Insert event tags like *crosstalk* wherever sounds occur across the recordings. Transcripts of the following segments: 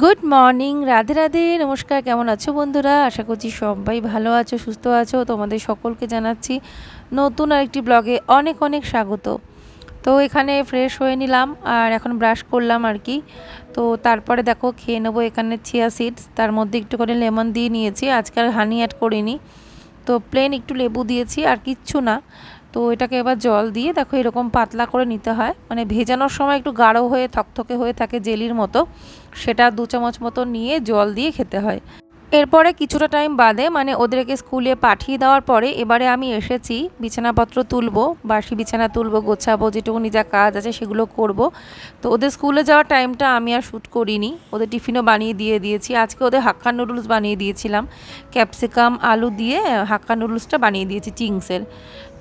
Good morning, Radhe Radhe, নমস্কার, কেমন আছো বন্ধুরা? আশা করছি সবাই ভালো আছো, সুস্থ আছো। তোমাদের সকলকে জানাচ্ছি নতুন আরেকটি ব্লগে অনেক অনেক স্বাগত। তো এখানে ফ্রেশ হয়ে নিলাম আর এখন ব্রাশ করলাম আর কি। তো তারপরে দেখো, খেয়ে নেব এখানে চিয়া সিডস তার মধ্যে একটু করে লেমন দিয়ে নিয়েছি। আজকাল হানি অ্যাড করিনি। তো প্লেন একটু লেবু দিয়েছি, আর কিচ্ছু না। তো এটাকে এবার জল দিয়ে দেখো এরকম পাতলা করে নিতে হয়। মানে ভেজানোর সময় একটু গাঢ় হয়ে থকথকে হয়ে থাকে জেলির মতো, সেটা দু চামচ মতো নিয়ে জল দিয়ে খেতে হয়। এরপরে কিছুটা টাইম বাদে মানে ওদেরকে স্কুলে পাঠিয়ে দেওয়ার পরে এবারে আমি এসেছি, বিছানাপত্র তুলবো, বাসি বিছানা তুলবো, গোছাবো, যেটুকুনি যা কাজ আছে সেগুলো করব। তো ওদের স্কুলে যাওয়ার টাইমটা আমি আর শ্যুট করিনি, ওদের টিফিনও বানিয়ে দিয়ে দিয়েছি। আজকে ওদের হাক্কা নুডলস বানিয়ে দিয়েছিলাম ক্যাপসিকাম আলু দিয়ে হাক্কা নুডলসটা বানিয়ে দিয়েছি, চিংসের।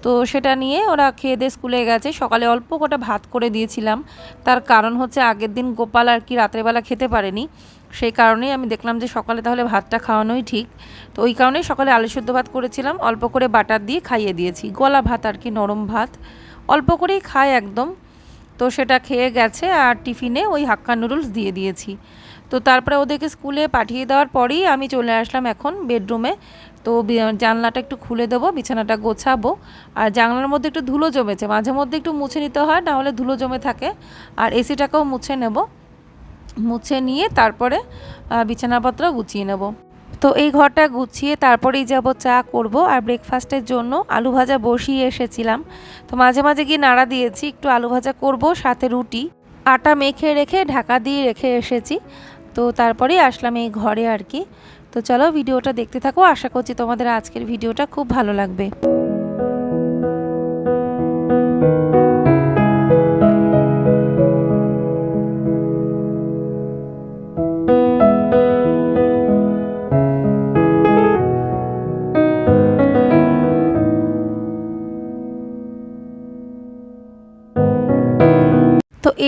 তো সেটা নিয়ে ওরা খেয়ে দিয়ে স্কুলে গেছে। সকালে অল্প কটা ভাত করে দিয়েছিলাম। তার কারণ হচ্ছে আগের দিন গোপাল আর কি রাত্রেবেলা খেতে পারেনি। সেই কারণেই আমি দেখলাম যে সকালে তাহলে ভাতটা খাওয়ানোই ঠিক। তো ওই কারণেই সকালে আলু সেদ্ধ ভাত করেছিলাম। অল্প করে বাটার দিয়ে খাইয়ে দিয়েছি। গলা ভাত আর কি, নরম ভাত। অল্প করেই খায় একদম। তো সেটা খেয়ে গেছে আর টিফিনে ওই হাক্কা নুডলস দিয়ে দিয়েছি। তো তারপরে ওদেরকে স্কুলে পাঠিয়ে দেওয়ার পরেই আমি চলে আসলাম এখন বেডরুমে তো জানলাটা একটু খুলে দেবো, বিছানাটা গোছাবো। আর জানলার মধ্যে একটু ধুলো জমেছে, মাঝে মধ্যে একটু মুছে নিতে হয় নাহলে ধুলো জমে থাকে। আর এসিটাকেও মুছে নেব। মুছে নিয়ে তারপরে বিছানাপত্র গুছিয়ে নেব। তো এই ঘরটা গুছিয়ে তারপরেই যাব, চা করব। আর ব্রেকফাস্টের জন্য আলু ভাজা বসিয়ে এসেছিলাম। তো মাঝে মাঝে গিয়ে নাড়া দিয়েছি, একটু আলু ভাজা করব, সাথে রুটি। আটা মেখে রেখে, ঢাকা দিয়ে রেখে এসেছি। তো তারপরে আসলাম এই ঘরে আর কি। তো চলো ভিডিওটা দেখতে থাকো। আশা করছি তোমাদের আজকের ভিডিওটা খুব ভালো লাগবে।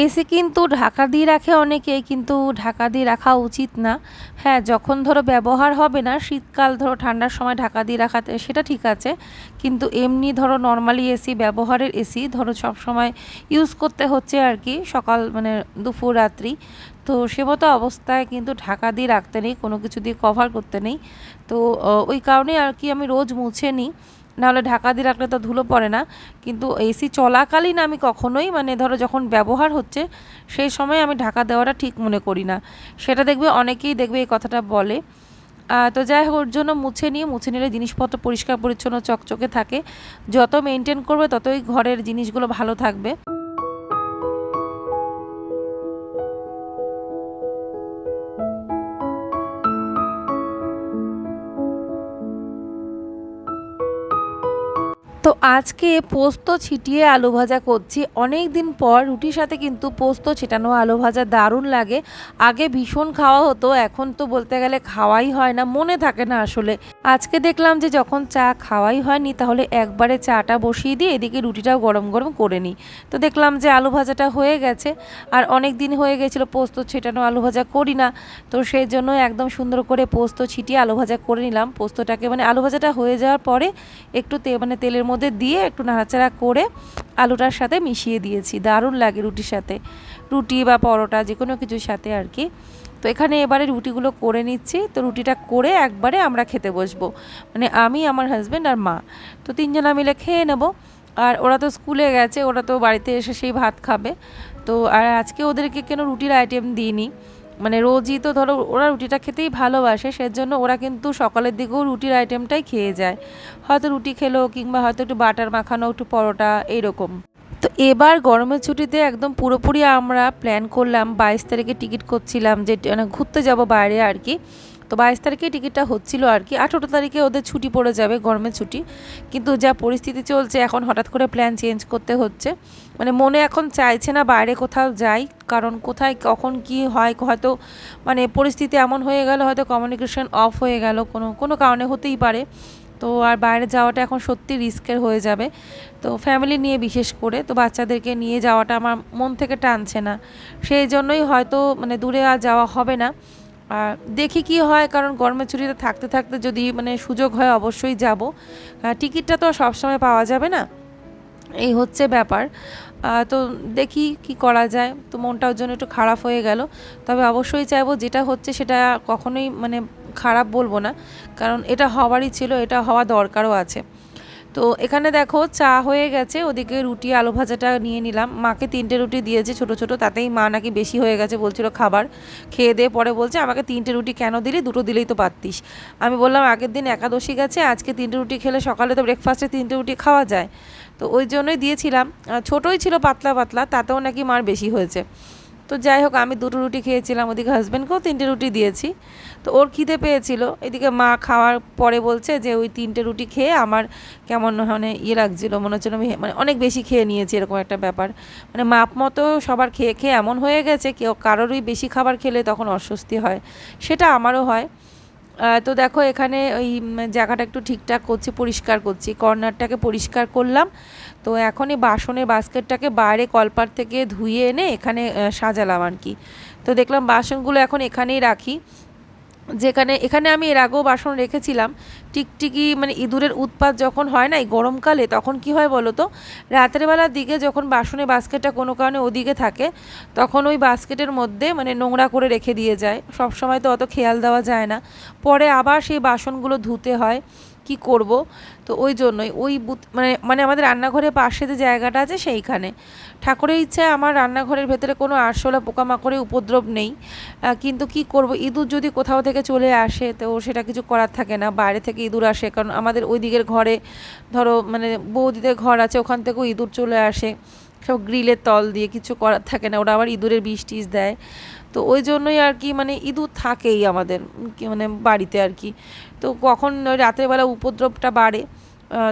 এসি কিন্তু ঢাকা দিয়ে রাখে অনেকে, কিন্তু ঢাকা দিয়ে রাখা উচিত না। হ্যাঁ যখন ধরো ব্যবহার হবে না, শীতকাল ধরো ঠান্ডার সময় ঢাকা দিয়ে রাখাতে, সেটা ঠিক আছে। কিন্তু এমনি ধরো নর্মালি এসি ব্যবহারের এসি ধরো সব সময় ইউজ করতে হচ্ছে আর কি, সকাল মানে দুপুর, রাত্রি। তো সে মতো অবস্থায় কিন্তু ঢাকা দিয়ে রাখতে নেই, কোনো কিছু দিয়ে কভার করতে নেই। তো ওই কারণে আর কি আমি রোজ মুছে নিই। নাহলে ঢাকা দিয়ে রাখলে তো ধুলো পড়ে না। কিন্তু এসি চলাকালীন আমি কখনোই মানে ধরো যখন ব্যবহার হচ্ছে, সেই সময় আমি ঢাকা দেওয়াটা ঠিক মনে করি না। সেটা দেখবে অনেকেই দেখবে এই কথাটা বলে। তো যাই হোক, ওর জন্য মুছে নিয়ে, মুছে নিলে জিনিসপত্র পরিষ্কার, পরিচ্ছন্ন, চকচকে থাকে। যত মেনটেন করবে, ততই ঘরের জিনিসগুলো ভালো থাকবে। তো আজকে পোস্ত ছিটিয়ে আলু ভাজা করছি। অনেক দিন পর রুটির সাথে কিন্তু পোস্ত ছিটানো আলু ভাজা দারুণ লাগে। আগে ভীষণ খাওয়া হতো, এখন তো বলতে গেলে খাওয়াই হয় না, মনে থাকে না আসলে। আজকে দেখলাম যে যখন চা খাওয়াই হয়নি, তাহলে একবারে চাটা বসিয়ে দিয়ে এদিকে রুটিটাও গরম গরম করে নিই। তো দেখলাম যে আলু ভাজাটা হয়ে গেছে, আর অনেক দিন হয়ে গেছিল পোস্ত ছেটানো আলু ভাজা করি না, তো সেই জন্য একদম সুন্দর করে পোস্ত ছিটিয়ে আলু ভাজা করে নিলাম। পোস্তটাকে মানে আলু ভাজাটা হয়ে যাওয়ার পরে একটু তে মানে তেলের মধ্যে দিয়ে একটু নাড়াচাড়া করে আলুটার সাথে মিশিয়ে দিয়েছি। দারুণ লাগে রুটির সাথে। রুটি বা পরোটা যে কোনো কিছুর সাথে আর কি। তো এখানে এবারে রুটিগুলো করে নিচ্ছি। তো রুটিটা করে একবারে আমরা খেতে বসবো। মানে আমি, আমার হাজব্যান্ড আর মা। তো তিনজনা মিলে খেয়ে নেব। আর ওরা তো স্কুলে গেছে, ওরা তো বাড়িতে এসে সেই ভাত খাবে। তো আর আজকে ওদেরকে কেন রুটির আইটেম দিইনি? মানে রোজই তো ধরো ওরা রুটিটা খেতেই ভালোবাসে, সেজন্য ওরা কিন্তু সকালের দিকেও রুটির আইটেমটাই খেয়ে যায়। হয়তো রুটি খেলো কিংবা হয়তো একটু বাটার মাখানো, একটু পরোটা, এইরকম। তো এবার গরমের ছুটিতে একদম পুরোপুরি আমরা প্ল্যান করলাম বাইশ তারিখে টিকিট করছিলাম যে মানে ঘুরতে যাব বাইরে আর কি। তো বাইশ তারিখে টিকিটটা হচ্ছিল আর কি। আঠেরো তারিখে ওদের ছুটি পড়ে যাবে, গরমের ছুটি। কিন্তু যা পরিস্থিতি চলছে, এখন হঠাৎ করে প্ল্যান চেঞ্জ করতে হচ্ছে। মানে মনে এখন চাইছে না বাইরে কোথাও যাই, কারণ কোথায় কখন কি হয়, হয়তো মানে পরিস্থিতি এমন হয়ে গেল, হয়তো কমিউনিকেশন অফ হয়ে গেল, কোনো কোনো কারণে হতেই পারে। তো আর বাইরে যাওয়াটা এখন সত্যি রিস্কের হয়ে যাবে। তো ফ্যামিলি নিয়ে বিশেষ করে, তো বাচ্চাদেরকে নিয়ে যাওয়াটা আমার মন থেকে টানছে না। সেই জন্যই হয়তো মানে দূরে আর যাওয়া হবে না। আর দেখি কি হয়, কারণ গরমের ছুটিতে থাকতে থাকতে যদি মানে সুযোগ হয় অবশ্যই যাব। টিকিটটা তো সবসময় পাওয়া যাবে না। এই হচ্ছে ব্যাপার। তো দেখি কি করা যায়। তো মনটার জন্য একটু খারাপ হয়ে গেল। তবে অবশ্যই চাইব যেটা হচ্ছে সেটা কখনোই মানে খারাপ বলব না, কারণ এটা হওয়ারই ছিল, এটা হওয়া দরকারও আছে। তো এখানে দেখো চা হয়ে গেছে, ওদিকে রুটি, আলু ভাজাটা নিয়ে নিলাম। মাকে তিনটে রুটি দিয়েছে ছোট ছোট, তাতেই মা নাকি বেশি হয়ে গেছে, বলছিল খাবার। খেয়ে দিয়ে পরে বলছে, আমাকে তিনটে রুটি কেন দিলি? দুটো দিলেই তো পারতিস। আমি বললাম, আগের দিন একাদশী গেছে, আজকে তিনটে রুটি খেলে সকালে তো ব্রেকফাস্টে তিনটে রুটি খাওয়া যায়। তো ওই জন্যই দিয়েছিলাম। ছোটোই ছিল পাতলা পাতলা, তাতেও নাকি মার বেশি হয়েছে। তো যাই হোক, আমি দুটো রুটি খেয়েছিলাম, ওদিকে হাজব্যান্ডকেও তিনটে রুটি দিয়েছি। তো ওর খিদে পেয়েছিল। এদিকে মা খাওয়ার পরে বলছে যে, ওই তিনটে রুটি খেয়ে আমার কেমন মানে ইয়ে লাগছিল, মনে হচ্ছিল আমি মানে অনেক বেশি খেয়ে নিয়েছি, এরকম একটা ব্যাপার। মানে মাপ মতো সবার খেয়ে খেয়ে এমন হয়ে গেছে, কেউ কারোরই বেশি খাবার খেলে তখন অস্বস্তি হয়। সেটা আমারও হয়। তো দেখো, এখানে ওই জায়গাটা একটু ঠিকঠাক করছি, পরিষ্কার করছি। কর্নারটাকে পরিষ্কার করলাম। তো এখন এই বাসনের বাস্কেটটাকে বাইরে কলপার থেকে ধুয়ে এনে এখানে সাজালাম আর কি। তো দেখলাম বাসনগুলো এখন এখানেই রাখি। যেখানে, এখানে আমি এর আগেও বাসন রেখেছিলাম। টিকটিকি মানে ইঁদুরের উৎপাত যখন হয় না এই গরমকালে, তখন কি হয় বলো তো? রাতের বেলার দিকে যখন বাসনে বাস্কেটটা কোনো কারণে ওদিকে থাকে, তখন ওই বাস্কেটের মধ্যে মানে নোংরা করে রেখে দিয়ে যায়। সব সময় তো অত খেয়াল দেওয়া যায় না। পরে আবার সেই বাসনগুলো ধুতে হয়। কি করব? তো ওই জন্যই। ওই বুথ মানে মানে আমাদের রান্নাঘরের পাশে যে জায়গাটা আছে সেইখানে। ঠাকুরের ইচ্ছায় আমার রান্নাঘরের ভেতরে কোনো আরশোলা, পোকামাকড়ের উপদ্রব নেই। কিন্তু কি করব? ইঁদুর যদি কোথাও থেকে চলে আসে, তো সেটা কিছু করার থাকে না। বাইরে থেকে ইঁদুর আসে, কারণ আমাদের ওই দিকের ঘরে ধরো মানে বৌদিদের ঘর আছে, ওখান থেকেও ইঁদুর চলে আসে। সব গ্রিলের তল দিয়ে কিছু করার থাকে না, ওরা আবার ইঁদুরের বিষ টিস দেয়। তো ওই জন্যই আর কি মানে ইঁদুর থাকেই আমাদের মানে বাড়িতে আর কি। তো কখন ওই রাতের বেলা উপদ্রবটা বাড়ে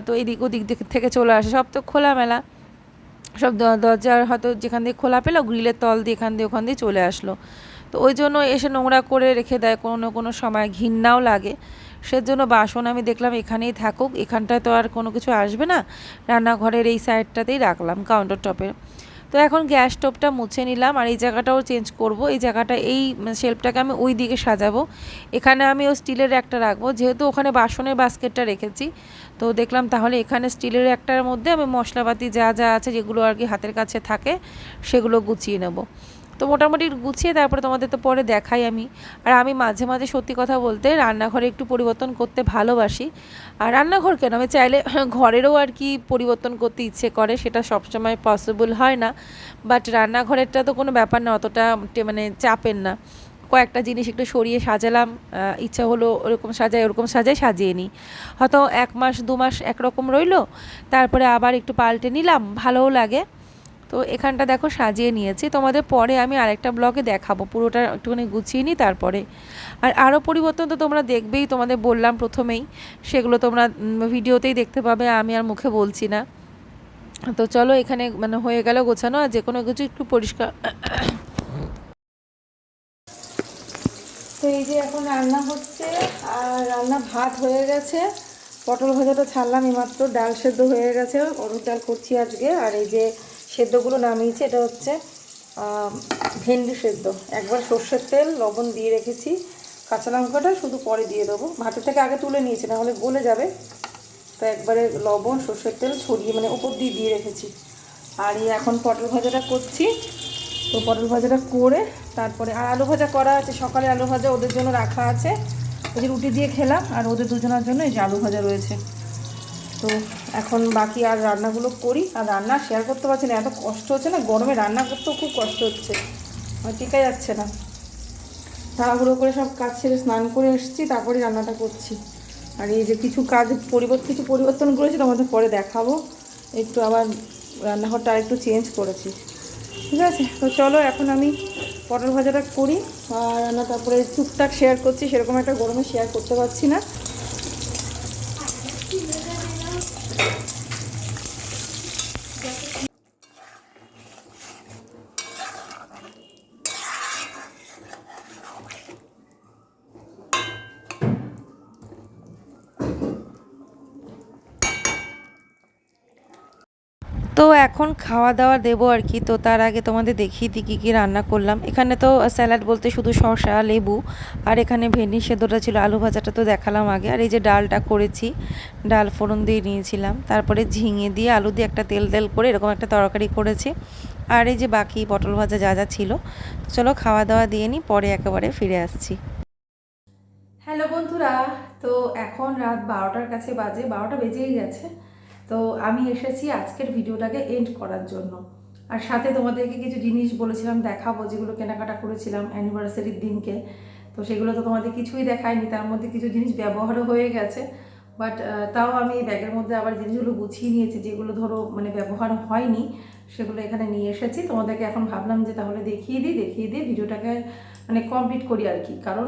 তো এদিক ওদিক দিক থেকে চলে আসে, সব তো খোলামেলা। সব দরজার হয়তো যেখান দিয়ে খোলা পেল, গ্রিলের তল দিয়ে এখান দিয়ে ওখান দিয়ে চলে আসলো। তো ওই জন্য এসে নোংরা করে রেখে দেয়, কোনো কোনো সময় ঘিন্নাও লাগে। সেজন্য বাসন আমি দেখলাম এখানেই থাকুক, এখানটায় তো আর কোনো কিছু আসবে না। রান্নাঘরের এই সাইডটাতেই রাখলাম কাউন্টার টপে তো এখন গ্যাস স্টোভটা মুছে নিলাম আর এই জায়গাটাও চেঞ্জ করব। এই জায়গাটা, এই শেল্ফটাকে আমি ওই দিকে সাজাবো। এখানে আমি ও স্টিলের একটা রাখব। যেহেতু ওখানে বাসনের বাস্কেটটা রেখেছি, তো দেখলাম তাহলে এখানে স্টিলের একটার মধ্যে আমি মশলাপাতি যা যা আছে, যেগুলো আর কি হাতের কাছে থাকে, সেগুলো গুছিয়ে নেব। তো মোটামুটি গুছিয়ে তারপরে তোমাদের তো পরে দেখাই আমি। আর আমি মাঝে মাঝে সত্যি কথা বলতে রান্নাঘরে একটু পরিবর্তন করতে ভালোবাসি। আর রান্নাঘর কেন? আমি চাইলে *clears throat* ঘরেরও আর কি পরিবর্তন করতে ইচ্ছে করে, সেটা সবসময় পসিবল হয় না। বাট রান্নাঘরেরটা তো কোনো ব্যাপার না, অতটা মানে চাপের না। কয়েকটা জিনিস একটু সরিয়ে সাজালাম ইচ্ছা হলো ওরকম সাজাই ওরকম সাজাই, সাজিয়ে নিই। হয়তো এক মাস, দু মাস একরকম রইল, তারপরে আবার একটু পাল্টে নিলাম, ভালোও লাগে। তো এখানটা দেখো সাজিয়ে নিয়েছি। তোমাদের পরে আমি আরেকটা ব্লগে দেখাবো। পুরোটা একটুখানি গুছিয়ে নিই তারপরে। আর আরও পরিবর্তন তো তোমরা দেখবেই, তোমাদের বললাম প্রথমেই। সেগুলো তোমরা ভিডিওতেই দেখতে পাবে, আমি আর মুখে বলছি না। তো চলো এখানে মানে হয়ে গেল গোছানো, আর যে কোনো কিছু একটু পরিষ্কার। তো এই যে এখন রান্না হচ্ছে, আর রান্না ভাত হয়ে গেছে। পটল ভাজাটা ছাড়লাম, এইমাত্র ডাল সেদ্ধ হয়ে গেছে অরুর ডাল করছি আজকে। আর এই যে সেদ্ধগুলো নামিয়েছি, এটা হচ্ছে ভেন্ডি সেদ্ধ। একবার সর্ষের তেল, লবণ দিয়ে রেখেছি। কাঁচা লঙ্কাটা শুধু পরে দিয়ে দেবো। ভাতের থেকে আগে তুলে নিয়েছি, না হলে গলে যাবে। তো একবারে লবণ, সর্ষের তেল ছড়িয়ে মানে উপর দিয়ে দিয়ে রেখেছি। আর এখন পটল ভাজাটা করছি। তো পটল ভাজাটা করে তারপরে আর আলু ভাজা করা আছে, সকালে আলু ভাজা ওদের জন্য রাখা আছে। যে রুটি দিয়ে খেলাম, আর ওদের দুজনের জন্য এই যে আলু ভাজা রয়েছে। তো এখন বাকি আর রান্নাগুলো করি, আর রান্না শেয়ার করতে পারছি না, এত কষ্ট হচ্ছে না, গরমে রান্না করতেও খুব কষ্ট হচ্ছে। আমার টিকা যাচ্ছে না। তাড়াহুড়ো করে সব কাজ ছেড়ে স্নান করে এসেছি, তারপরে রান্নাটা করছি। আর এই যে কিছু কাজ পরিবর্তন কিছু পরিবর্তন করেছি, তোমাদের পরে দেখাবো। একটু আবার রান্নাঘরটা আর একটু চেঞ্জ করেছি। ঠিক আছে? তো চলো এখন আমি পটল ভাজাটা করি, আর রান্না তারপরে টুকটাক শেয়ার করছি, সেরকম একটা গরমে শেয়ার করতে পারছি না। তো এখন খাওয়া দাওয়া দেবো আর কি। তো তার আগে তোমাদের দেখিয়ে দিই কী কী রান্না করলাম। এখানে তো স্যালাড বলতে শুধু শসা, লেবু আর এখানে ভেন্ডি সেদ্ধটা ছিল আলু ভাজাটা তো দেখালাম আগে। আর এই যে ডালটা করেছি, ডাল ফোড়ন দিয়ে নিয়েছিলাম। তারপরে ঝিঙে দিয়ে আলু দিয়ে একটা তেল তেল করে এরকম একটা তরকারি করেছি। আর এই যে বাকি পটল ভাজা যা যা ছিল চলো খাওয়া দাওয়া দিয়ে নিই, পরে একেবারে ফিরে আসছি। হ্যালো বন্ধুরা, তো এখন রাত বারোটার কাছে বাজে, বারোটা বেজেই গেছে। তো আমি এসেছি আজকের ভিডিওটাকে এন্ড করার জন্য। আর সাথে তোমাদেরকে কিছু জিনিস বলেছিলাম, দেখাবো, যেগুলো কেনাকাটা করেছিলাম অ্যানিভার্সারির দিনকে। তো সেগুলো তো তোমাদের কিছুই দেখায়নি, তার মধ্যে কিছু জিনিস ব্যবহারও হয়ে গেছে। বাট তাও আমি এই ব্যাগের মধ্যে আবার জিনিসগুলো গুছিয়ে নিয়েছি, যেগুলো ধরো মানে ব্যবহার হয়নি, সেগুলো এখানে নিয়ে এসেছি। তোমাদেরকে এখন ভাবলাম যে তাহলে দেখিয়ে দিই দেখিয়ে দিই ভিডিওটাকে মানে কমপ্লিট করি আর কি। কারণ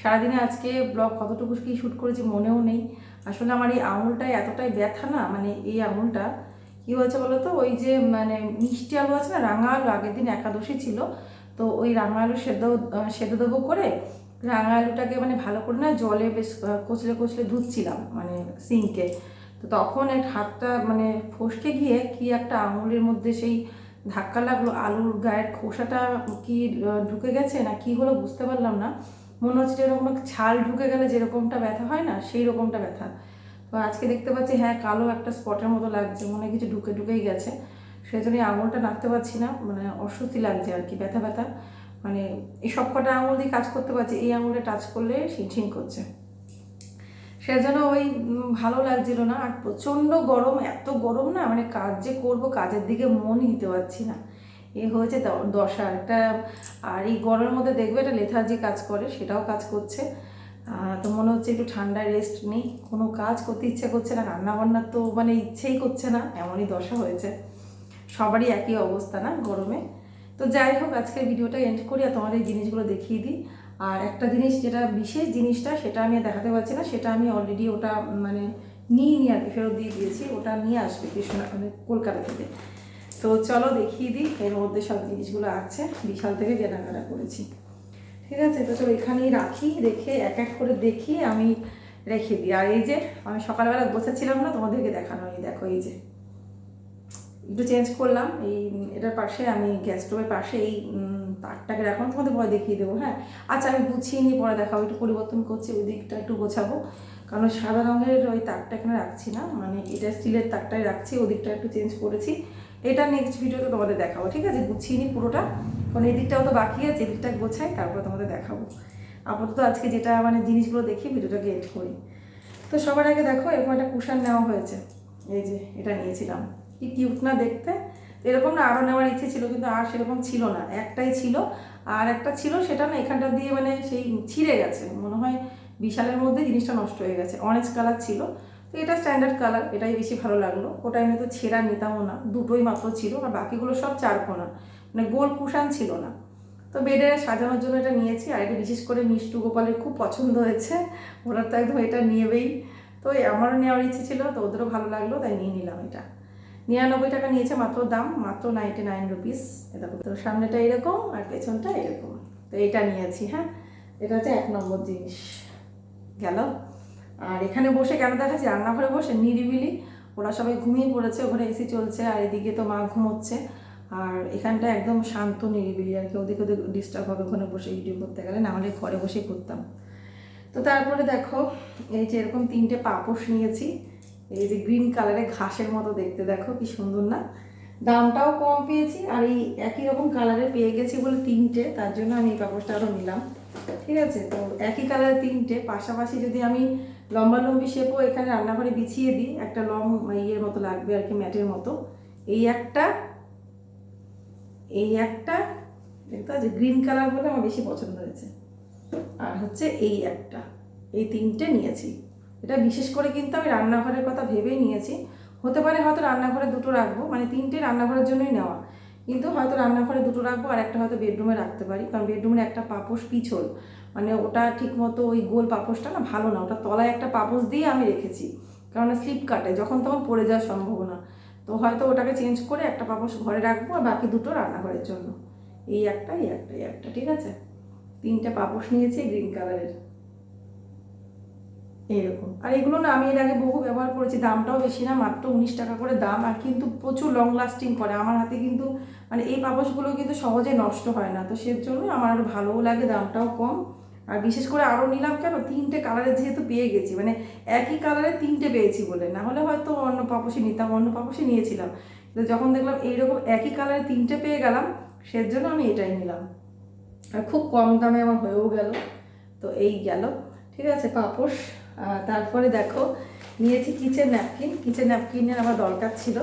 সারাদিনে আজকে ব্লগ কতটুকু কি শ্যুট করেছি মনেও নেই। আসলে আমার এই আঙুলটায় এতটাই ব্যথা না মানে এই আঙুলটা, কী হয়েছে বলো তো ওই যে মানে মিষ্টি আলু আছে না, রাঙা আলু আগের দিন একাদশী ছিল, তো ওই রাঙা আলু সেদ্ধ সেদ্ধ দেবো করে রাঙা আলুটাকে মানে ভালো করে না জলে বেশ কচলে কচলে ধুচ্ছিলাম মানে সিঙ্কে তো তখন এক হাতটা মানে ফসকে গিয়ে কি একটা আঙুলের মধ্যে সেই ধাক্কা লাগল, আলুর গায়ের খোসাটা কি ঢুকে গেছে না কি হলো বুঝতে পারলাম না। মনে হচ্ছে যেরকম ছাল ঢুকে গেলে যেরকমটা ব্যথা হয় না সেই রকমটা ব্যথা। তো আজকে দেখতে পাচ্ছি হ্যাঁ কালো একটা স্পটের মতো লাগছে, মনে কিছু ঢুকে ঢুকেই গেছে। সেই জন্যই আঙুলটা নাড়তে পারছি না মানে অস্বস্তি লাগছে আর কি, ব্যথা ব্যথা। মানে এই সব কটা আঙুল দিয়ে কাজ করতে পারছি, এই আঙুলে টাচ করলে শিনশিন করছে। সেজন্য ওই ভালো লাগছিল না, আর প্রচণ্ড গরম, এত গরম না মানে কাজ যে করব, কাজের দিকে মনই দিতে পারছি না। এ হয়েছে দশা। একটা, আর এই গরমের মধ্যে দেখবে একটা লেথার্জি কাজ করে, সেটাও কাজ করছে। তো মনে হচ্ছে একটু ঠান্ডায় রেস্ট নেই। কোনো কাজ করতে ইচ্ছে করছে না রান্না বান্নার তো মানে ইচ্ছেই করছে না, এমনই দশা হয়েছে। সবারই একই অবস্থা না গরমে। তো যাই হোক, আজকের ভিডিওটা এন্ড করি আর তোমাদের এই জিনিসগুলো দেখিয়ে দিই। আর একটা জিনিস যেটা বিশেষ জিনিসটা, সেটা আমি দেখাতে পারছি না, সেটা আমি অলরেডি ওটা মানে নিয়ে নিয়ে আর কি, ফেরত দিয়ে দিয়েছি। ওটা নিয়ে আসবে কৃষ্ণ মানে কলকাতা থেকে। তো চলো দেখিয়ে দিই, এর মধ্যে সব জিনিসগুলো আছে। বিশাল থেকে কেনাকাটা করেছি। ঠিক আছে, তো চলো এখানেই রাখি, রেখে এক এক করে দেখি আমি রেখে দিই। আর এই যে, আমি সকালবেলা বসেছিলাম না, তোমাদেরকে দেখানো এই দেখো এই যে। একটু চেঞ্জ করলাম, এই এটার পাশে আমি গ্যাস স্টোভের পাশে এই তারটাকে রাখলাম তোমাদের পরে দেখিয়ে দেবো হ্যাঁ? আচ্ছা আমি গুছিয়ে নিয়ে পরে দেখাবো, একটু পরিবর্তন করছি, ওই দিকটা একটু গোছাবো। কারণ সাদা রঙের ওই তারটা এখানে রাখছি না মানে এটা স্টিলের তারটাই রাখছি, ওদিকটা একটু চেঞ্জ করেছি। এটা নেক্সট ভিডিওতে তোমাদের দেখাবো, ঠিক আছে? গুছিয়ে নিই পুরোটা। কারণ এই দিকটাও তো বাকি আছে এদিকটা গোছাই তারপরে তোমাদের দেখাবো। আপাতত আজকে যেটা মানে জিনিসগুলো দেখি, ভিডিওটাকে এড করি। তো সবার আগে দেখো, এরকম একটা কুশান নেওয়া হয়েছে। এই যে, এটা নিয়েছিলাম। কি কিউট না দেখতে? এরকম না আরও নেওয়ার ইচ্ছে ছিল, কিন্তু আর সেরকম ছিল না। একটাই ছিল, আর একটা ছিল সেটা না, এখানটা দিয়ে মানে সেই ছিঁড়ে গেছে। মনে হয় বিশালের মধ্যে জিনিসটা নষ্ট হয়ে গেছে। অরেঞ্জ কালার ছিল। তো এটা স্ট্যান্ডার্ড কালার এটাই বেশি ভালো লাগল। ওটা আমি তো ছেঁড়া নিতামও না, দুটোই মাত্র ছিল, আর বাকিগুলো সব চারকোনা মানে গোল কুশান ছিল না। তো বেডে সাজানোর জন্য এটা নিয়েছি, আর এটা বিশেষ করে মিষ্টু গোপালের খুব পছন্দ হয়েছে, ওরা তো একদম এটা নিয়েবেই তো আমারও নেওয়ার ইচ্ছে ছিল, তো ওদেরও ভালো লাগল, তাই নিয়ে নিলাম এটা। নিরানব্বই টাকা নিয়েছে মাত্র দাম, মাত্র নাইনটি নাইন রুপিস এরকম তো সামনেটা এরকম, আর পেছনটা এরকম। তো এটা নিয়েছি হ্যাঁ? এটা হচ্ছে এক নম্বর জিনিস। গেল? আর এখানে বসে কেন দেখাচ্ছি? রান্নাঘরে বসে নিরিবিলি। ওরা সবাই ঘুমিয়ে পড়েছে, ওখানে এসি চলছে, আর এদিকে তো মা ঘুমোচ্ছে। আর এখানটা একদম শান্ত, নিরিবিলি, আর কি। ওদিকে ওদিকে ডিস্টার্ব হবে ওখানে বসে ভিডিও করতে গেলে, না হলে ঘরে বসেই করতাম। তো তারপরে দেখো, এই যে এরকম তিনটে পাপোশ নিয়েছি। এই যে গ্রিন কালারের ঘাসের মতো দেখতে, দেখো কি সুন্দর না? দামটাও কম পেয়েছি, আর এই একই রকম কালারে পেয়ে গেছি বলে তিনটে। তার জন্য আমি এই পাপোশটা আরও নিলাম। ঠিক আছে? তো একই কালারের তিনটে। পাশাপাশি যদি আমি লম্বা লম্বি শেপও এখানে রান্নাঘরে বিছিয়ে দিই, একটা লং ইয়ের মতো লাগবে আর কি, ম্যাটের মতো। এই একটা এই একটা, দেখতে পাচ্ছি? গ্রিন কালার বলে আমার বেশি পছন্দ হয়েছে। আর হচ্ছে এই একটা, এই তিনটে নিয়েছি। এটা বিশেষ করে কিন্তু আমি রান্নাঘরের কথা ভেবেই নিয়েছি। হতে পারে হয়তো রান্নাঘরে দুটো রাখব মানে তিনটে রান্নাঘরের জন্যই নেওয়া। কিন্তু হয়তো রান্নাঘরে দুটো রাখব আর একটা হয়তো বেডরুমে রাখতে পারি। কারণ বেডরুমের একটা পাপোশ পিছল। মানে ওটা ঠিক মতো ওই গোল পাপোশটা না ভালো না, ওটা তলায় একটা পাপোশ দিয়ে আমি রেখেছি। কারণ স্লিপ কাটে, যখন তখন পড়ে যাওয়ার সম্ভাবনা। তো হয়তো ওটাকে চেঞ্জ করে একটা পাপোশ ঘরে রাখব আর বাকি দুটো রান্নাঘরের জন্য। এই একটা এই একটা এই একটা ঠিক আছে? তিনটে পাপোশ নিয়েছি গ্রিন কালারের এইরকম। আর এগুলো না আমি এর আগে বহু ব্যবহার করেছি দামটাও বেশি না মাত্র উনিশ টাকা করে দাম আর কিন্তু প্রচুর লং লাস্টিং করে। আমার হাতে কিন্তু মানে এই পাপোশগুলো কিন্তু সহজে নষ্ট হয় না। তো সের জন্য আমার আরও ভালোও লাগে দামটাও কম। আর বিশেষ করে আরও নিলাম কেন? তিনটে কালারের যেহেতু পেয়ে গেছি মানে একই কালারের তিনটে পেয়েছি বলে। না হলে হয়তো অন্য পাপোশি নিতাম অন্য পাপোশি নিয়েছিলাম। তো যখন দেখলাম এইরকম একই কালারের তিনটে পেয়ে গেলাম সের জন্য আমি এটাই নিলাম। আর খুব কম দামে আমার হয়েও গেল। তো এই গেল। ঠিক আছে আহ, তারপরে দেখো, নিয়েছি কিচেন ন্যাপকিন কিচেন ন্যাপকিনের আমার দরকার ছিল।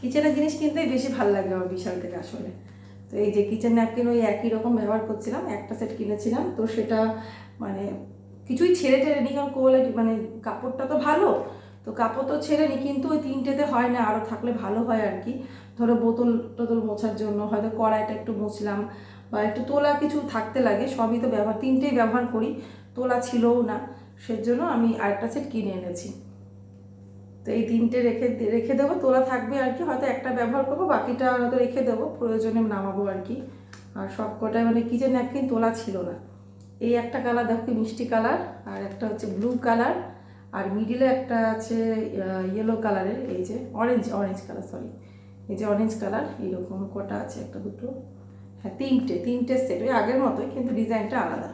কিচেনের জিনিস কিনতেই বেশি ভালো লাগে আমার বিশাল থেকে আসলে। তো এই যে কিচেন ন্যাপকিন ওই একই রকম ব্যবহার করছিলাম, একটা সেট কিনেছিলাম, তো সেটা মানে কিছুই ছেড়ে টেড়ে নি কারণ কোয়ালিটি মানে কাপড়টা তো ভালো, তো কাপড় তো ছেড়ে নি কিন্তু ওই তিনটেতে হয় না আরও থাকলে ভালো হয় আর কি। ধরো বোতল টোতল মোছার জন্য, হয়তো কড়াইটা একটু মুছলাম, বা একটু তোলা কিছু থাকতে লাগে, সবই তো ব্যবহার, তিনটেই ব্যবহার করি, তোলা ছিলও না। সেজন্য আমি আরেকটা সেট কিনে এনেছি। তো এই তিনটে রেখে রেখে দেবো তোলা থাকবে আর কি, হয়তো একটা ব্যবহার করব, বাকিটা হয়তো রেখে দেবো, প্রয়োজনে নামাবো আর কি। আর সব কটায় মানে কিচেন ন্যাপকিন তোলা ছিল না। এই একটা কালার দেখো মিষ্টি কালার আর একটা হচ্ছে ব্লু কালার আর মিডিলে একটা আছে ইয়েলো কালারের এই যে অরেঞ্জ অরেঞ্জ কালার সরি এই যে অরেঞ্জ কালার এইরকম কটা আছে, একটা দুটো। হ্যাঁ তিনটে তিনটে সেট ওই আগের মতোই, কিন্তু ডিজাইনটা আলাদা।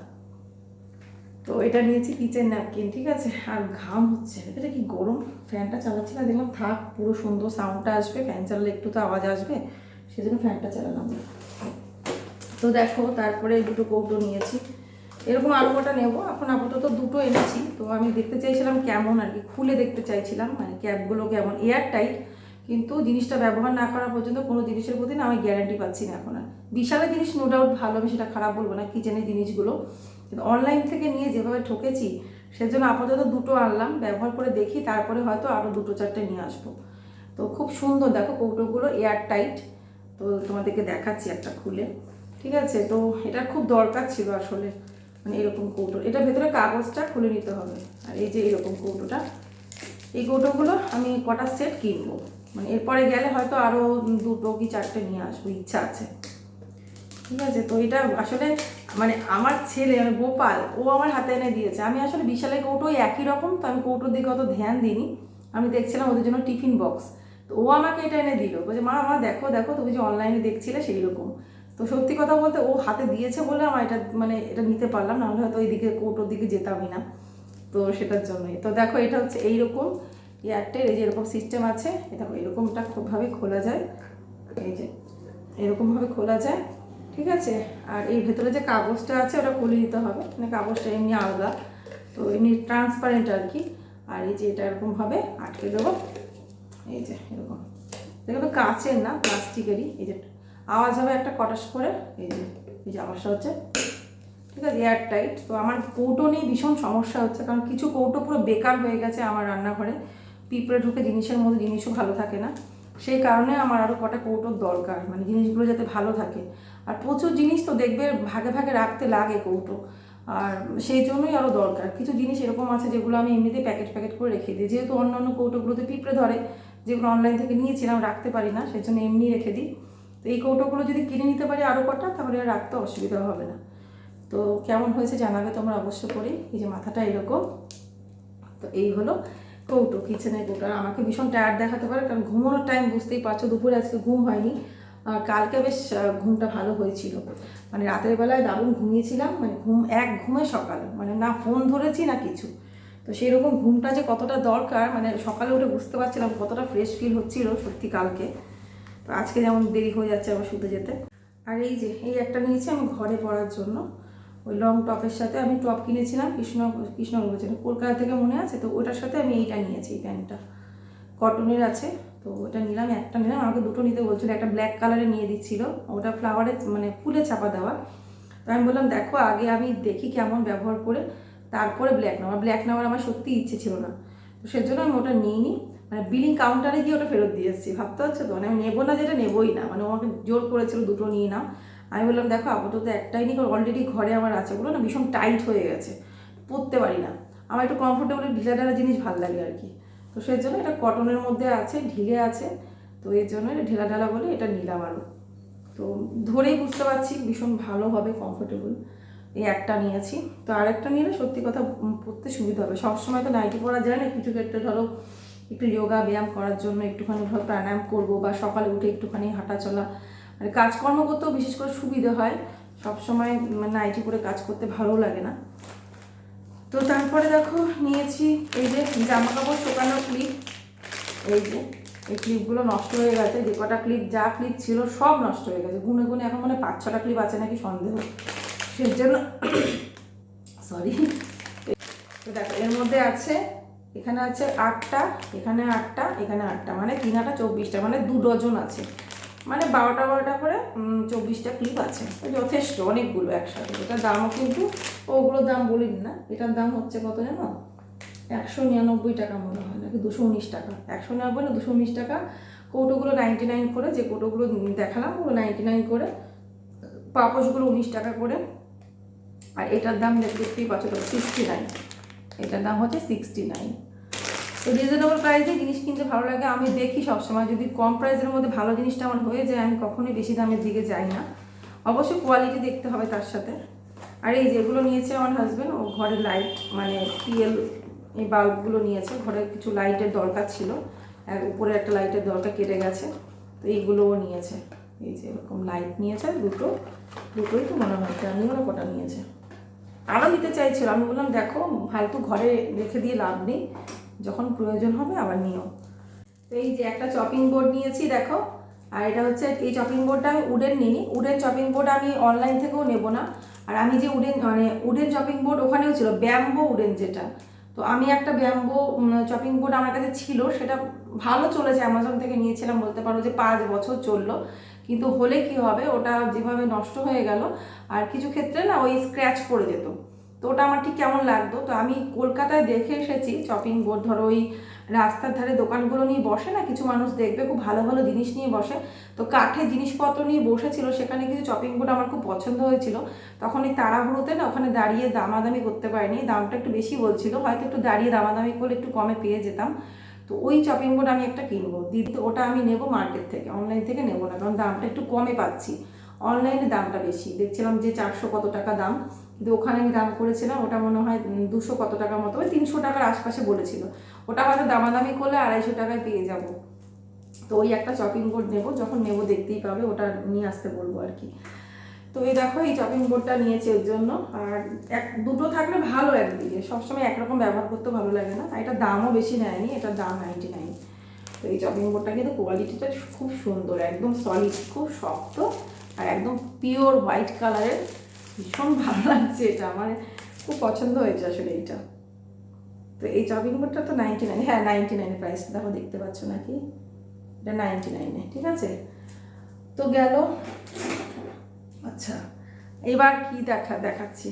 তো এটা নিয়েছি কিচেন ন্যাপকিন ঠিক আছে? আর ঘাম হচ্ছে। এটা কি গরম? ফ্যানটা চালাচ্ছি না, দেখলাম থাক, পুরো সুন্দর সাউন্ডটা আসবে ফ্যান চালালে একটু তো আওয়াজ আসবে, সেজন্য ফ্যানটা চালালাম। তো দেখো, তারপরে দুটো কৌটো নিয়েছি। এরকম আরও কটা নেব, এখন আপাতত দুটো এনেছি। তো আমি দেখতে চাইছিলাম কেমন আর কি, খুলে দেখতে চাইছিলাম মানে ক্যাবগুলো কেমন এয়ার টাইট কিন্তু জিনিসটা ব্যবহার না করা পর্যন্ত কোনো জিনিসের প্রতি না আমি গ্যারান্টি পাচ্ছি না এখন আর। বিশালের জিনিস নো ডাউট ভালো, আমি সেটা খারাপ বলব না কিচেনের জিনিসগুলো। কিন্তু অনলাইন থেকে নিয়ে যেভাবে ঠকেছি, সেজন্য আপাতত দুটো আনলাম, ব্যবহার করে দেখি, তারপরে হয়তো আরও দুটো চারটে নিয়ে আসব। তো খুব সুন্দর, দেখো কৌটোগুলো এয়ার টাইট তো তোমাদেরকে দেখাচ্ছি একটা খুলে। ঠিক আছে? তো এটা খুব দরকার ছিল আসলে মানে এরকম কৌটো। এটা ভেতরে কাগজটা খুলে নিতে হবে। আর এই যে এরকম কৌটোটা, এই কৌটোগুলো আমি কটা সেট কিনবো? মানে এরপরে গেলে হয়তো আরও দুটো কি চারটে নিয়ে আসব, ইচ্ছা আছে। ঠিক আছে? তো এটা আসলে মানে আমার ছেলে মানে গোপাল, ও আমার হাতে এনে দিয়েছে। আমি আসলে বিশালের কৌটো ওই একই রকম, তো আমি কৌটোর দিকে অত ধ্যান দিইনি। আমি দেখছিলাম ওদের জন্য টিফিন বক্স। তো ও আমাকে এটা এনে দিল। বলছে, মা আমার দেখো দেখো, তুমি যে অনলাইনে দেখছিলে সেই রকম। তো সত্যি কথা বলতে ও হাতে দিয়েছে বলে আমার এটা মানে এটা নিতে পারলাম না। হলে হয়তো ওই দিকে কৌটোর দিকে যেতামই না। তো সেটার জন্যই। তো দেখো, এটা হচ্ছে এইরকম এয়ারটেল এই যে এরকম সিস্টেম আছে, এটা এরকমটা খুবভাবে খোলা যায়। এই যে, এরকমভাবে খোলা যায়। ঠিক আছে? আর এই ভেতরে যে কাগজটা আছে, ওটা খুলে দিতে হবে। মানে কাগজটা এমনি আলাদা। তো এমনি ট্রান্সপারেন্ট আর কি। আর এই যে এটা এরকমভাবে আটকে দেবো। এই যে এরকম। এগুলো কাচের না, প্লাস্টিকেরই। এই যে আওয়াজ হবে একটা কটাস করে। এই যে এই যে আওয়াজটা হচ্ছে। ঠিক আছে এয়ার টাইট তো আমার কৌটো নিয়ে ভীষণ সমস্যা হচ্ছে। কারণ কিছু কৌটো পুরো বেকার হয়ে গেছে আমার রান্নাঘরে। পিঁপড়ে ঢুকে জিনিসের মধ্যে জিনিসও ভালো থাকে না। সেই কারণে আমার আরও কটা কৌটোর দরকার। মানে জিনিসগুলো যাতে ভালো থাকে। আর প্রচুর জিনিস তো দেখবে ভাগে ভাগে রাখতে লাগে কৌটো। আর সেই জন্যই আরও দরকার। কিছু জিনিস এরকম আছে যেগুলো আমি এমনিতেই প্যাকেট প্যাকেট করে রেখে দিই। যেহেতু অন্যান্য কৌটোগুলোতে পিঁপড়ে ধরে, যেগুলো অনলাইন থেকে নিয়েছিলাম, রাখতে পারি না, সেই জন্য এমনি রেখে দিই। তো এই কৌটোগুলো যদি কিনে নিতে পারি আরও কটা, তাহলে রাখতে অসুবিধা হবে না। তো কেমন হয়েছে জানাবে তোমরা অবশ্য করেই। এই যে মাথাটা এরকম। তো এই হলো কৌটো কিচেনের কৌটো। আমাকে ভীষণ টায়ার্ড দেখাতে পারে, কারণ ঘুমানোর টাইম বুঝতেই পারছ, দুপুরে আজকে ঘুম হয়নি। কালকে বেশ ঘুমটা ভালো হয়েছিল। মানে রাতের বেলায় দারুণ ঘুমিয়েছিলাম মানে ঘুম, এক ঘুমে সকাল। মানে না ফোন ধরেছি, না কিছু। তো সেই রকম ঘুমটা যে কতটা দরকার মানে সকালে উঠে বুঝতে পারছিলাম কতটা ফ্রেশ ফিল হচ্ছিল সত্যি কালকে। তো আজকে যেমন দেরি হয়ে যাচ্ছে আবার শুতে যেতে। আর এই যে, এই একটা নিয়েছি আমি ঘরে পরার জন্য। ওই লং টপের সাথে আমি টপ কিনেছিলাম, কৃষ্ণ বলছিলাম কলকাতা থেকে মনে আছে? তো ওটার সাথে আমি এইটা নিয়েছি, এই প্যান্টটা। কটনের আছে। তো ওটা নিলাম, একটা নিলাম। আমাকে দুটো নিতে বলছিল, একটা ব্ল্যাক কালারে নিয়ে দিচ্ছিল। ওটা ফ্লাওয়ারে মানে ফুলে চাপা দেওয়া। তো আমি বললাম, দেখো, আগে আমি দেখি কেমন ব্যবহার করে তারপরে ব্ল্যাক নেওয়া ব্ল্যাক নেওয়ার আমার সত্যি ইচ্ছে ছিল না। তো সেজন্য আমি ওটা নিইনি মানে বিলিং কাউন্টারে গিয়ে ওটা ফেরত দিয়ে এসেছি। ভাবতে হচ্ছে তো? মানে আমি নেব না যেটা নেবোই না। মানে আমাকে জোর করেছিল দুটো নিয়ে নাও। আমি বললাম, দেখো, আপাতত একটাই নিই কারণ অলরেডি ঘরে আমার আছে। ওগুলো না ভীষণ টাইট হয়ে গেছে। পরতে পারি না। আমার একটু কমফোর্টেবল ঢিলা ঢালা জিনিস ভালো লাগে আর কি। তো সেই জন্য এটা কটনের মধ্যে আছে, ঢিলে আছে। তো এর জন্য এটা ঢেলা ঢালা বলে এটা নিলাম আরও তো ধরেই বুঝতে পারছি ভীষণ ভালো হবে কমফোর্টেবল এই একটা নিয়েছি। তো আরেকটা নিলে সত্যি কথা পড়তে সুবিধা হবে। সবসময় তো নাইটি পরা যায় না, কিছু ক্ষেত্রে ধরো একটু যোগা ব্যায়াম করার জন্য একটুখানি ধরো প্রাণায়াম করব বা সকালে উঠে একটুখানি হাঁটা চলা। মানে কাজকর্ম করতেও বিশেষ করে সুবিধা হয়। সবসময় মানে নাইটি পরে কাজ করতে ভালো লাগে না। তো তারপরে দেখো, নিয়েছি এই যে জামা কাপড় শুকানোর ক্লিপ এই যে, এই ক্লিপগুলো নষ্ট হয়ে গেছে, যে কটা ক্লিপ যা ক্লিপ ছিল সব নষ্ট হয়ে গেছে। গুনে গুনে এখন মানে পাঁচ ছটা ক্লিপ আছে নাকি সন্দেহ। সেই জন্য সরি তো দেখো, এর মধ্যে আছে, এখানে আছে আটটা, এখানে আটটা এখানে আটটা মানে তিন আটটা, চব্বিশটা মানে দু ডজন আছে। মানে বারোটা বারোটা করে চব্বিশটা ক্লিপ আছে। যথেষ্ট, অনেকগুলো একসাথে। এটার দামও কিন্তু, ওগুলোর দাম বলিন না, এটার দাম হচ্ছে কত জানো? একশো নিরানব্বই টাকা মনে হয়, নাকি দুশো উনিশ টাকা। একশো নিরানব্বই না দুশো উনিশ টাকা। কৌটোগুলো নাইনটি নাইন করে, যে কৌটোগুলো দেখালাম, ওগুলো নাইনটি নাইন করে, পাপোশগুলো উনিশ টাকা করে। আর এটার দাম দেখ- দেখতেই পাচ্ছ সিক্সটি নাইন এটার দাম হচ্ছে সিক্সটি নাইন তো রিজনেবল প্রাইসে জিনিস কিনতে ভালো লাগে। আমি দেখি সবসময় যদি কম প্রাইসের মধ্যে ভালো জিনিসটা আমার হয়ে যায়, আমি কখনোই বেশি দামের দিকে যাই না। অবশ্যই কোয়ালিটি দেখতে হবে তার সাথে। আর এই যেগুলো নিয়েছে আমার হাজব্যান্ড ও ঘরের লাইট মানে টিএল এই বাল্বগুলো নিয়েছে। ঘরে কিছু লাইটের দরকার ছিল। উপরে একটা লাইটের দরকার কেটে গেছে। তো এইগুলোও নিয়েছে। এই যে এরকম লাইট নিয়েছে, দুটো। দুটোই তো মনে হয় জানিও না কটা নিয়েছে। আরও নিতে চাইছিল। আমি বললাম, দেখো, ফালতু ঘরে রেখে দিয়ে লাভ নেই। যখন প্রয়োজন হবে আবার নিও। তো এই যে একটা চপিং বোর্ড নিয়েছি, দেখো। আর এটা হচ্ছে, এই চপিং বোর্ডটা আমি উডেন নিই উডেন চপিং বোর্ড আমি অনলাইন থেকেও নেব না। আর আমি যে উডেন মানে উডেন চপিং বোর্ড ওখানেও ছিল ব্যাম্বো উডেন যেটা। তো আমি একটা ব্যাম্বো চপিং বোর্ড আমার কাছে ছিল, সেটা ভালো চলেছে অ্যামাজন থেকে নিয়েছিলাম, বলতে পারো যে পাঁচ বছর চলল। কিন্তু হলে কি হবে, ওটা যেভাবে নষ্ট হয়ে গেল, আর কিছু ক্ষেত্রে না ওই স্ক্র্যাচ পড়ে যেত। তো ওটা আমার ঠিক কেমন লাগতো? তো আমি কলকাতায় দেখে এসেছি চপিং বোর্ড ধরো ওই রাস্তার ধারে দোকানগুলো নিয়ে বসে না, কিছু মানুষ দেখবে, খুব ভালো ভালো জিনিস নিয়ে বসে। তো কাঠের জিনিসপত্র নিয়ে বসেছিল, সেখানে কিছু চপিং বোর্ড আমার খুব পছন্দ হয়েছিল। তখন এই তাড়াহুড়োতে না, ওখানে দাঁড়িয়ে দামাদামি করতে পারিনি, দামটা একটু বেশি বলছিল, হয়তো একটু দাঁড়িয়ে দামাদামি করলে একটু কমে পেয়ে যেতাম। তো ওই চপিং বোর্ড আমি একটা কিনবো। দিদি, ওটা আমি নেব মার্কেট থেকে অনলাইন থেকে নেব না, কারণ দামটা একটু কমে পাচ্ছি। অনলাইনে দামটা বেশি, দেখছিলাম যে চারশো কত টাকা দাম। কিন্তু ওখানে আমি দাম করেছিলাম, ওটা মনে হয় দুশো কত টাকার মতো, ওই তিনশো টাকার আশপাশে বলেছিল। ওটা হয়তো দামাদামি করলে আড়াইশো টাকায় পেয়ে যাব। তো ওই একটা চপিং বোর্ড নেব, যখন নেব দেখতেই পাবে, ওটা নিয়ে আসতে বলব আর কি। তো এই দেখো, এই চপিং বোর্ডটা নিয়েছে ওর জন্য। আর এক, দুটো থাকলে ভালো একদিকে। সবসময় একরকম ব্যবহার করতে ভালো লাগে না। এটার দামও বেশি নেয়নি এটার দাম নাইনটি নাইন তো এই চপিং বোর্ডটা কিন্তু কোয়ালিটিটা খুব সুন্দর, একদম সলিড খুব শক্ত, আর একদম পিওর হোয়াইট কালারের ভীষণ ভালো লাগছে এটা আমার খুব পছন্দ হয়েছে আসলে এইটা। তো এই চপিং বোর্ডটা তো নাইনটি নাইন হ্যাঁ নাইনটি নাইনের প্রাইস দেখো দেখতে পাচ্ছ নাকি? এটা নাইনটি নাইনে ঠিক আছে? তো গেল আচ্ছা এবার কি দেখা, দেখাচ্ছি।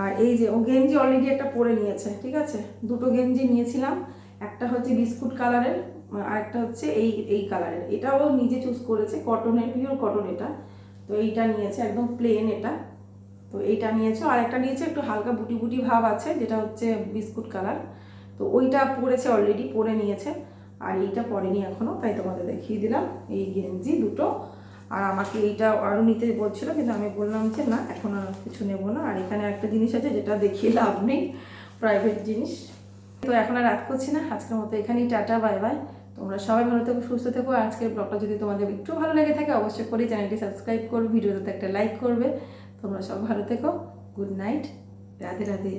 আর এই যে, ও গেঞ্জি অলরেডি একটা পরে নিয়েছে, ঠিক আছে? দুটো গেঞ্জি নিয়েছিলাম, একটা হচ্ছে বিস্কুট কালারের আর একটা হচ্ছে এই এই কালারের এটাও নিজে চুজ করেছে কটনের পিওর কটন এটা। তো এইটা নিয়েছে, একদম প্লেন এটা। তো এইটা নিয়েছে। আর একটা নিয়েছে একটু হালকা বুটি বুটি ভাব আছে, যেটা হচ্ছে বিস্কুট কালার। তো ওইটা পরেছে অলরেডি পরে নিয়েছে। আর এইটা পরেনি এখনও তাই তোমাদের দেখিয়ে দিলাম। এই গেঞ্জি দুটো। আর আমাকে এইটা আরও নিতে বলছিল, কিন্তু আমি বললাম যে না, এখন আর কিছু নেব না। আর এখানে একটা জিনিস আছে, যেটা দেখিয়ে লাভ নেই প্রাইভেট জিনিস। তো এখন আর রাত করছি না। আজকের মতো এখানেই টাটা বাই বাই তোমরা সবাই ভালো থেকো, সুস্থ থেকো। আজকের ব্লগটা যদি তোমাদের একটু ভালো লেগে থাকে, অবশ্যই করে চ্যানেলটি সাবস্ক্রাইব করবে ভিডিওতে একটা লাইক করবে। তোমরা সব ভালো থেকো গুড নাইট রাধে রাধে